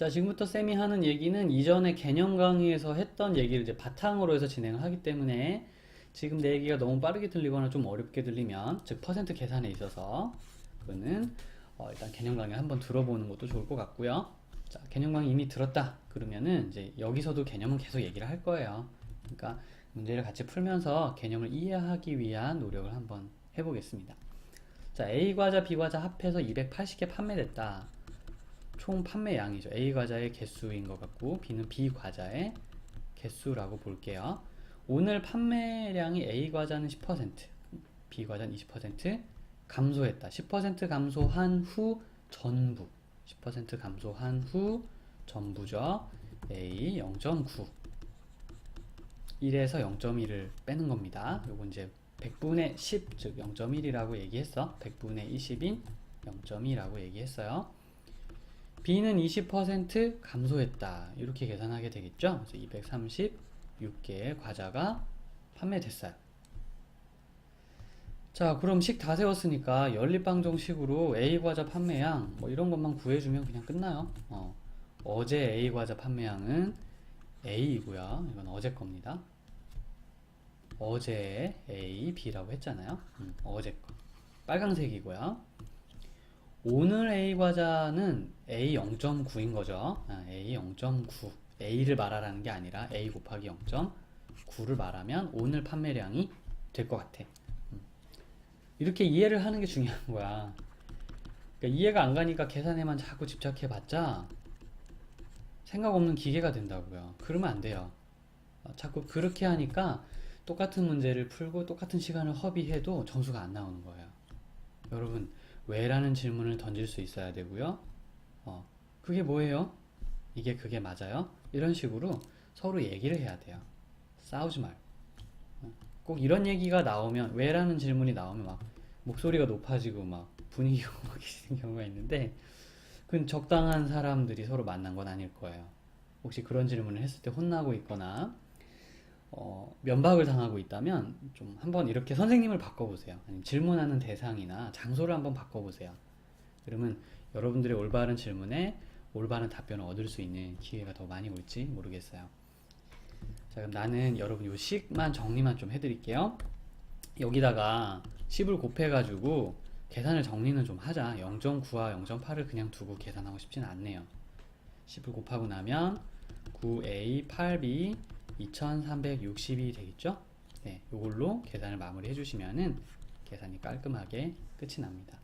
자, 지금부터 쌤이 하는 얘기는 이전에 개념 강의에서 했던 얘기를 이제 바탕으로 해서 진행을 하기 때문에 지금 내 얘기가 너무 빠르게 들리거나 좀 어렵게 들리면, 즉, 퍼센트 계산에 있어서, 그거는, 어, 일단 개념 강의 한번 들어보는 것도 좋을 것 같고요. 자, 개념 강의 이미 들었다. 그러면은 이제 여기서도 개념은 계속 얘기를 할 거예요. 그러니까 문제를 같이 풀면서 개념을 이해하기 위한 노력을 한번 해보겠습니다. 자, A 과자, B 과자 합해서 280개 판매됐다. 총 판매량이죠. A 과자의 개수인 것 같고 B는 B 과자의 개수라고 볼게요. 오늘 판매량이 A 과자는 10%, B 과자는 20% 감소했다. 10% 감소한 후 전부. 10% 감소한 후 전부죠. A 0.9. 1에서 0.1을 빼는 겁니다. 요거 이제 100분의 10, 즉 0.1이라고 얘기했어. 100분의 20인 0.2라고 얘기했어요. B는 20% 감소했다. 이렇게 계산하게 되겠죠? 그래서 236개의 과자가 판매됐어요. 자, 그럼 식 다 세웠으니까 연립방정식으로 A 과자 판매량 뭐 이런 것만 구해주면 그냥 끝나요. 어, 어제 A 과자 판매량은 A이고요. 이건 어제 겁니다. 어제 A, B라고 했잖아요. 음, 어제 거. 빨강색이고요. 오늘 A 과자는 A 0.9인 거죠. 아, A 0.9. A를 말하라는 게 아니라 A 곱하기 0.9를 말하면 오늘 판매량이 될 것 같아. 음. 이렇게 이해를 하는 게 중요한 거야. 그러니까 이해가 안 가니까 계산에만 자꾸 집착해봤자 생각 없는 기계가 된다고요. 그러면 안 돼요. 어, 자꾸 그렇게 하니까 똑같은 문제를 풀고 똑같은 시간을 허비해도 점수가 안 나오는 거예요. 여러분, 왜라는 질문을 던질 수 있어야 되고요. 어, 그게 뭐예요? 이게 그게 맞아요? 이런 식으로 서로 얘기를 해야 돼요. 싸우지 말고. 어, 꼭 이런 얘기가 나오면, 왜라는 질문이 나오면 막 목소리가 높아지고 막 분위기가 막이는 경우가 있는데, 그건 적당한 사람들이 서로 만난 건 아닐 거예요. 혹시 그런 질문을 했을 때 혼나고 있거나, 어, 면박을 당하고 있다면 좀 한번 이렇게 선생님을 바꿔보세요. 아니면 질문하는 대상이나 장소를 한번 바꿔보세요. 그러면 여러분들의 올바른 질문에 올바른 답변을 얻을 수 있는 기회가 더 많이 올지 모르겠어요. 자, 그럼 나는 여러분 요 식만 정리만 좀 해드릴게요. 여기다가 10을 곱해가지고 계산을 정리는 좀 하자. 0.9와 0.8을 그냥 두고 계산하고 싶지는 않네요. 10을 곱하고 나면 9A, 8B, 2360이 되겠죠? 네, 이걸로 계산을 마무리 해 주시면은 계산이 깔끔하게 끝이 납니다.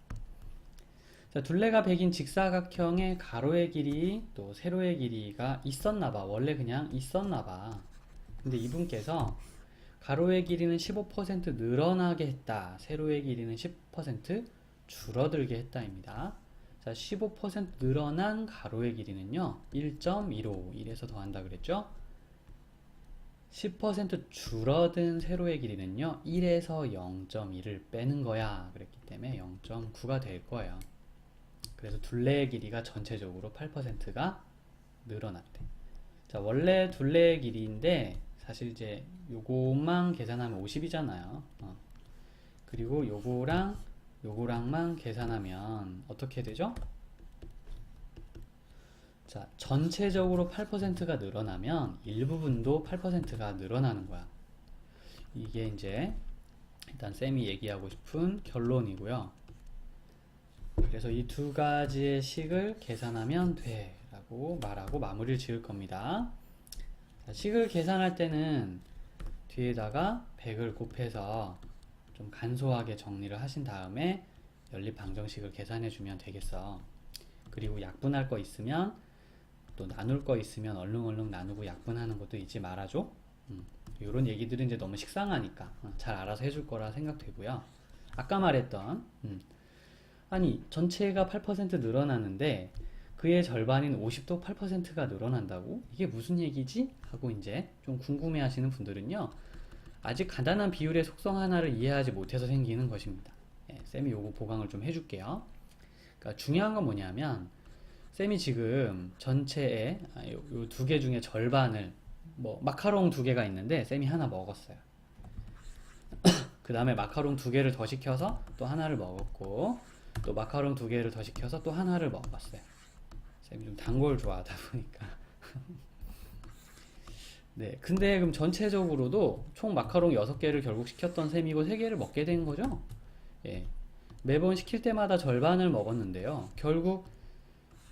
자, 둘레가 100인 직사각형의 가로의 길이 또 세로의 길이가 있었나봐. 원래 그냥 있었나봐. 근데 이분께서 가로의 길이는 15% 늘어나게 했다. 세로의 길이는 10% 줄어들게 했다입니다. 자, 15% 늘어난 가로의 길이는요, 1.15, 1에서 더한다 그랬죠? 10% 줄어든 세로의 길이는요, 1에서 0.1을 빼는 거야. 그랬기 때문에 0.9가 될 거예요. 그래서 둘레의 길이가 전체적으로 8%가 늘어났대. 자, 원래 둘레의 길이인데, 사실 이제 요것만 계산하면 50이잖아요. 어. 그리고 요거랑 요거랑만 계산하면 어떻게 되죠? 자, 전체적으로 8%가 늘어나면 일부분도 8%가 늘어나는 거야. 이게 이제 일단 쌤이 얘기하고 싶은 결론이고요. 그래서 이 두 가지의 식을 계산하면 돼 라고 말하고 마무리를 지을 겁니다. 자, 식을 계산할 때는 뒤에다가 100을 곱해서 좀 간소하게 정리를 하신 다음에 연립 방정식을 계산해 주면 되겠어. 그리고 약분할 거 있으면 또 나눌 거 있으면 얼른얼른 나누고 약분하는 것도 잊지 말아줘. 음, 이런 얘기들은 이제 너무 식상하니까 어, 잘 알아서 해줄 거라 생각되고요. 아까 말했던 음, 아니 전체가 8% 늘어나는데 그의 절반인 50도 8%가 늘어난다고? 이게 무슨 얘기지? 하고 이제 좀 궁금해 하시는 분들은요. 아직 간단한 비율의 속성 하나를 이해하지 못해서 생기는 것입니다. 예, 쌤이 요거 보강을 좀 해줄게요. 그러니까 중요한 건 뭐냐면 쌤이 지금 전체에 아, 두개 중에 절반을 뭐 마카롱 두 개가 있는데 쌤이 하나 먹었어요. 그 다음에 마카롱 두 개를 더 시켜서 또 하나를 먹었고 또 마카롱 두 개를 더 시켜서 또 하나를 먹었어요. 쌤이 좀 단 걸 좋아하다 보니까. 네, 근데 그럼 전체적으로도 총 마카롱 6개를 결국 시켰던 셈이고 3개를 먹게 된 거죠? 예. 매번 시킬 때마다 절반을 먹었는데요. 결국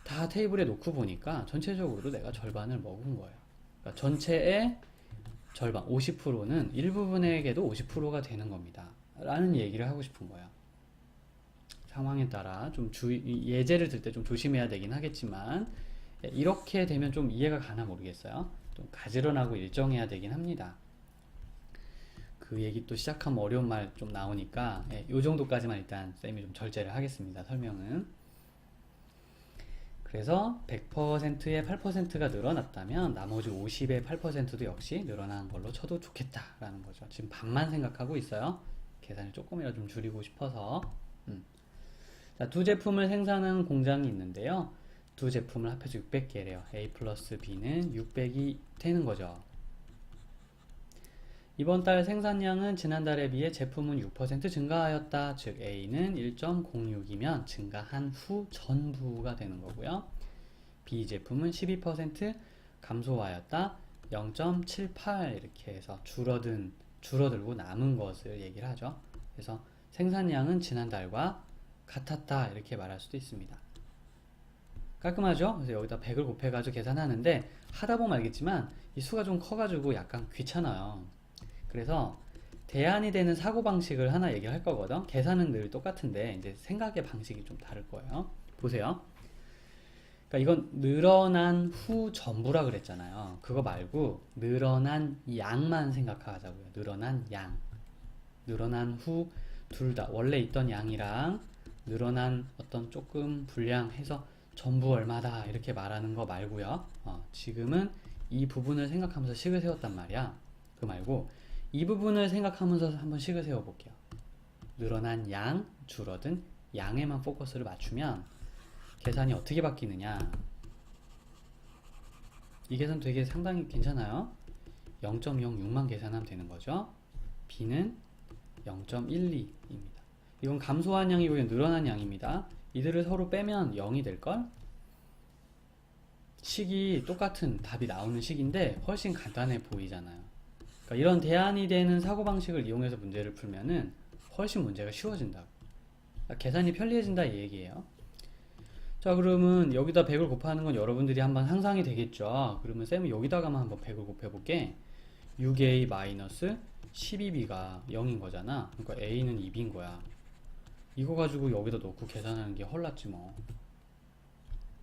다 테이블에 놓고 보니까 전체적으로도 내가 절반을 먹은 거예요. 그러니까 전체의 절반, 50%는 일부분에게도 50%가 되는 겁니다. 라는 얘기를 하고 싶은 거예요. 상황에 따라 좀 주, 이 예제를 들 때 좀 조심해야 되긴 하겠지만, 예, 이렇게 되면 좀 이해가 가나 모르겠어요. 좀 가지런하고 일정해야 되긴 합니다. 그 얘기 또 시작하면 어려운 말 좀 나오니까, 예, 요 정도까지만 일단 쌤이 좀 절제를 하겠습니다. 설명은. 그래서 100%의 8%가 늘어났다면 나머지 50의 8%도 역시 늘어난 걸로 쳐도 좋겠다라는 거죠. 지금 반만 생각하고 있어요. 계산을 조금이라도 좀 줄이고 싶어서. 음. 자, 두 제품을 생산하는 공장이 있는데요. 두 제품을 합해서 600개래요. A 플러스 B는 600이 되는 거죠. 이번 달 생산량은 지난달에 비해 제품은 6% 증가하였다. 즉 A는 1.06이면 증가한 후 전부가 되는 거고요. B 제품은 12% 감소하였다. 0.78 이렇게 해서 줄어든 줄어들고 남은 것을 얘기를 하죠. 그래서 생산량은 지난달과 같았다 이렇게 말할 수도 있습니다. 깔끔하죠? 그래서 여기다 100을 곱해가지고 계산하는데 하다 보면 알겠지만 이 수가 좀 커가지고 약간 귀찮아요. 그래서 대안이 되는 사고방식을 하나 얘기할 거거든. 계산은 늘 똑같은데 이제 생각의 방식이 좀 다를 거예요. 보세요. 그러니까 이건 늘어난 후 전부라 그랬잖아요. 그거 말고 늘어난 양만 생각하자고요. 늘어난 양. 늘어난 후 둘 다 원래 있던 양이랑 늘어난 어떤 조금 불량해서 전부 얼마다 이렇게 말하는 거 말고요. 어, 지금은 이 부분을 생각하면서 식을 세웠단 말이야. 그 말고 이 부분을 생각하면서 한번 식을 세워 볼게요. 늘어난 양, 줄어든 양에만 포커스를 맞추면 계산이 어떻게 바뀌느냐. 이 계산 되게 상당히 괜찮아요. 0.06만 계산하면 되는 거죠. B는 0.12입니다. 이건 감소한 양이고 늘어난 양입니다. 이들을 서로 빼면 0이 될걸? 식이 똑같은 답이 나오는 식인데 훨씬 간단해 보이잖아요. 그러니까 이런 대안이 되는 사고방식을 이용해서 문제를 풀면은 훨씬 문제가 쉬워진다고. 그러니까 계산이 편리해진다 이 얘기예요. 자 그러면 여기다 100을 곱하는 건 여러분들이 한번 상상이 되겠죠. 그러면 쌤은 여기다가만 한번 100을 곱해볼게. 6a 마이너스 12b가 0인 거잖아. 그러니까 a는 2b인 거야. 이거 가지고 여기다 넣고 계산하는 게 헐났지 뭐.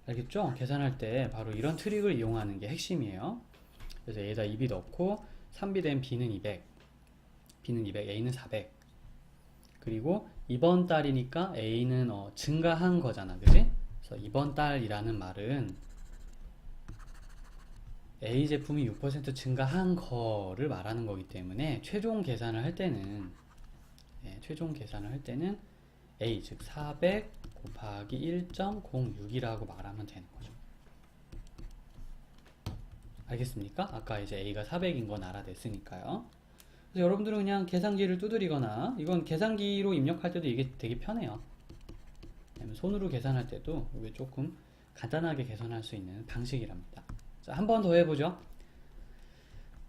알겠죠? 계산할 때 바로 이런 트릭을 이용하는 게 핵심이에요. 그래서 A에다 2b 넣고 3b 된 B는 200, B는 200, A는 400. 그리고 이번 달이니까 A는 어, 증가한 거잖아, 그지? 그래서 이번 달이라는 말은 A 제품이 6% 증가한 거를 말하는 거기 때문에 최종 계산을 할 때는 예, 최종 계산을 할 때는 A 즉 400 곱하기 1.06이라고 말하면 되는 거죠. 알겠습니까? 아까 이제 A가 400인 건 알아냈으니까요. 그래서 여러분들은 그냥 계산기를 두드리거나 이건 계산기로 입력할 때도 이게 되게 편해요. 손으로 계산할 때도 이게 조금 간단하게 계산할 수 있는 방식이랍니다. 자, 한 번 더 해보죠.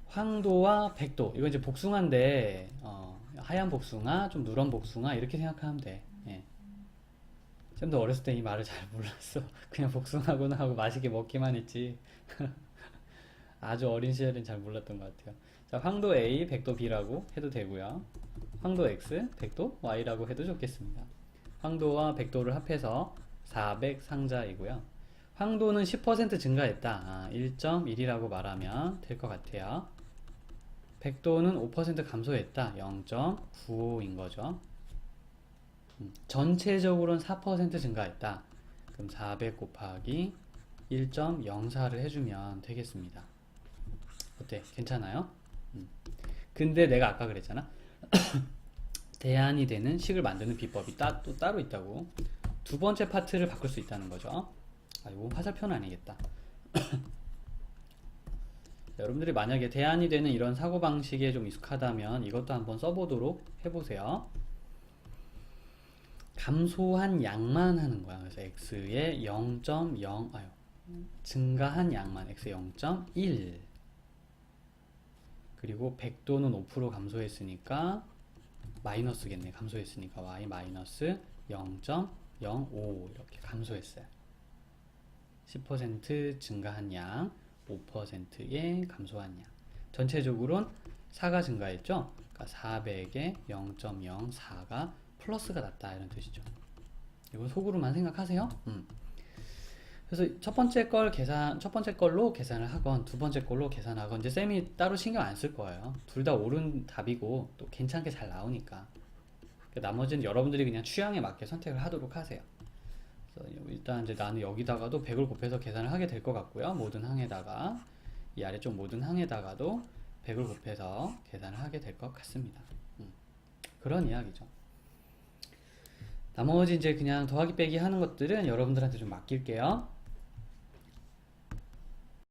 황도와 백도 이거 이제 복숭아인데 어, 하얀 복숭아, 좀 누런 복숭아 이렇게 생각하면 돼. 예. 쌤도 어렸을 때 이 말을 잘 몰랐어. 그냥 복숭아구나 하고 맛있게 먹기만 했지. 아주 어린 시절엔 잘 몰랐던 것 같아요. 자, 황도 A, 백도 B라고 해도 되고요. 황도 X, 백도 Y라고 해도 좋겠습니다. 황도와 백도를 합해서 400 상자이고요. 황도는 10% 증가했다. 아, 1.1이라고 말하면 될 것 같아요. 백도는 5% 감소했다. 0.95인 거죠. 음, 전체적으로는 4% 증가했다. 그럼 400 곱하기 1.04를 해주면 되겠습니다. 어때? 괜찮아요? 음. 근데 내가 아까 그랬잖아. 대안이 되는 식을 만드는 비법이 따, 또 따로 있다고. 두 번째 파트를 바꿀 수 있다는 거죠. 아, 이거 화살표는 아니겠다. 여러분들이 만약에 대안이 되는 이런 사고방식에 좀 익숙하다면 이것도 한번 써보도록 해보세요. 감소한 양만 하는 거야. 그래서 x의 0.0, 아유, 증가한 양만 x 0.1 그리고 100도는 5% 감소했으니까 마이너스겠네. 감소했으니까 y 마이너스 0.05 이렇게 감소했어요. 10% 증가한 양 5%의 감소한 양. 전체적으로는 4가 증가했죠? 그러니까 400에 0.04가 플러스가 났다 이런 뜻이죠. 이거 속으로만 생각하세요. 음. 그래서 첫 번째 걸 계산 첫 번째 걸로 계산을 하건 두 번째 걸로 계산하건 이제 쌤이 따로 신경 안 쓸 거예요. 둘 다 옳은 답이고 또 괜찮게 잘 나오니까. 그 나머지는 여러분들이 그냥 취향에 맞게 선택을 하도록 하세요. 일단 이제 나는 여기다가도 100을 곱해서 계산을 하게 될 것 같고요. 모든 항에다가 이 아래쪽 모든 항에다가도 100을 곱해서 계산을 하게 될 것 같습니다. 음, 그런 이야기죠. 나머지 이제 그냥 더하기 빼기 하는 것들은 여러분들한테 좀 맡길게요.